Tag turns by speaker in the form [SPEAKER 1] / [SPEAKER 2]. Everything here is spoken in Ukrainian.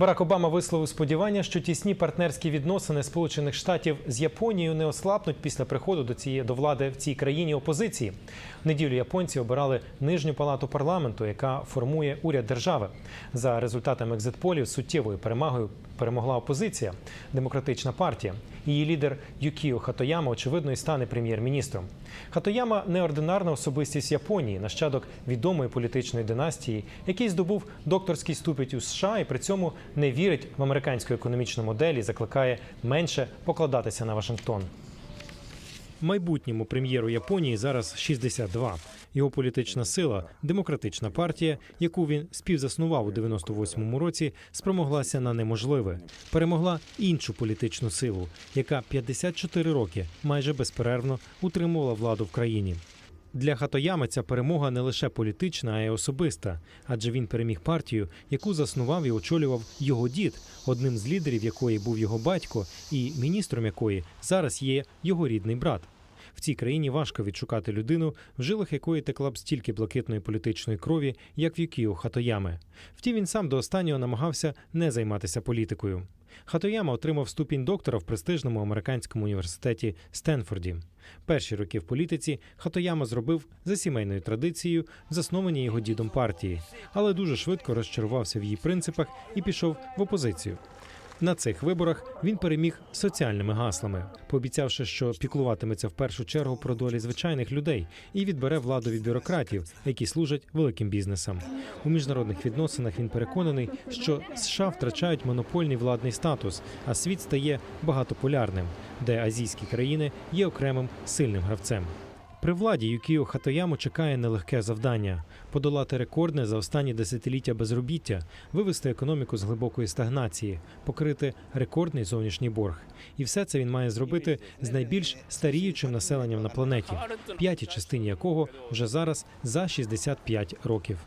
[SPEAKER 1] Барак Обама висловив сподівання, що тісні партнерські відносини Сполучених Штатів з Японією не ослабнуть після приходу до цієї до влади в цій країні опозиції. В неділю японці обирали нижню палату парламенту, яка формує уряд держави. За результатами екзитполів суттєвою перемагою перемогла опозиція демократична партія. Її лідер Юкіо Хатояма, очевидно, і стане прем'єр-міністром. Хатояма неординарна особистість Японії, нащадок відомої політичної династії, який здобув докторський ступінь у США і при цьому не вірить в американську економічну модель і закликає менше покладатися на Вашингтон. Майбутньому прем'єру Японії зараз 62. Його політична сила, демократична партія, яку він співзаснував у 98-му році, спромоглася на неможливе. Перемогла іншу політичну силу, яка 54 роки майже безперервно утримувала владу в країні. Для Хатоями ця перемога не лише політична, а й особиста, адже він переміг партію, яку заснував і очолював його дід, одним з лідерів якої був його батько, і міністром якої зараз є його рідний брат. В цій країні важко відшукати людину, в жилах якої текла б стільки блакитної політичної крові, як в Юкіо Хатоями. Втім, він сам до останнього намагався не займатися політикою. Хатояма отримав ступінь доктора в престижному американському університеті Стенфорді. Перші роки в політиці Хатояма зробив за сімейною традицією, засновані його дідом партії, але дуже швидко розчарувався в її принципах і пішов в опозицію. На цих виборах він переміг соціальними гаслами, пообіцявши, що піклуватиметься в першу чергу про долі звичайних людей і відбере владу від бюрократів, які служать великим бізнесам. У міжнародних відносинах він переконаний, що США втрачають монопольний владний статус, а світ стає багатополярним, де азійські країни є окремим сильним гравцем. При владі Юкіо Хатояму чекає нелегке завдання подолати рекордне за останні десятиліття безробіття, вивести економіку з глибокої стагнації, покрити рекордний зовнішній борг. І все це він має зробити з найбільш старіючим населенням на планеті, п'ятій частині якого вже зараз за 65 років.